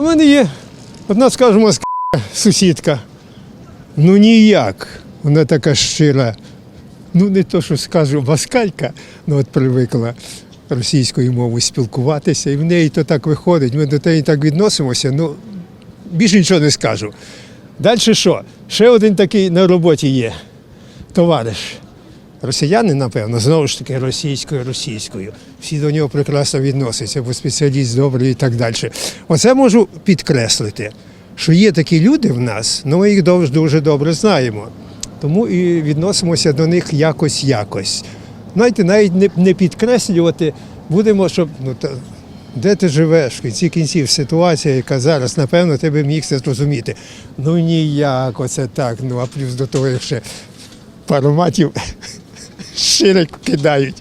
У мене є одна, скажімо, ск- сусідка. Ну ніяк. Вона така щира. Ну, не то, що скажу, баскалька, ну от привикла російською мовою спілкуватися, і в неї то так виходить. Ми до неї так відносимося. Ну, більше нічого не скажу. Далі що? Ще один такий на роботі є. Товариш. Росіяни, напевно, знову ж таки російською, російською. Всі до нього прекрасно відносяться, бо спеціаліст добрий і так далі. Оце можу підкреслити, що є такі люди в нас, ну ми їх дуже добре знаємо. Тому і відносимося до них якось якось. Знаєте, навіть не, підкреслювати будемо, щоб ну та. Де ти живеш? В кінці кінців ситуація, яка зараз, напевно, ти би міг це зрозуміти. Ну ніяк, оце так. Ну а плюс до того, як ще пароматів щиро кидають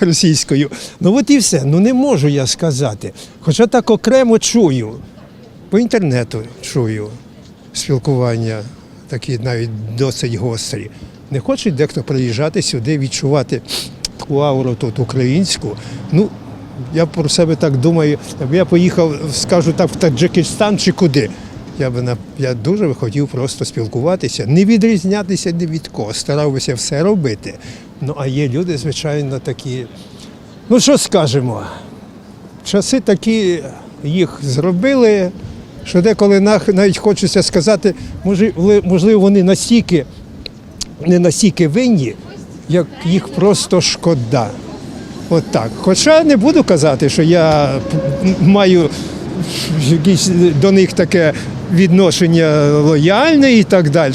російською. Ну от і все. Ну не можу я сказати. Хоча так окремо чую. По інтернету чую спілкування, такі навіть досить гострі. Не хоче дехто приїжджати сюди, відчувати таку ауру тут українську. Ну, я про себе так думаю, якби я поїхав, скажу так, в Таджикистан чи куди. Я би я дуже хотів просто спілкуватися, не відрізнятися ні від кого, старався все робити. Ну а є люди, звичайно, такі. Ну що скажемо? Часи такі їх зробили, що деколи навіть хочеться сказати, можливо, вони настільки не настільки винні, як їх просто шкода. От так. Хоча не буду казати, що я маю якісь до них таке відношення лояльне і так далі.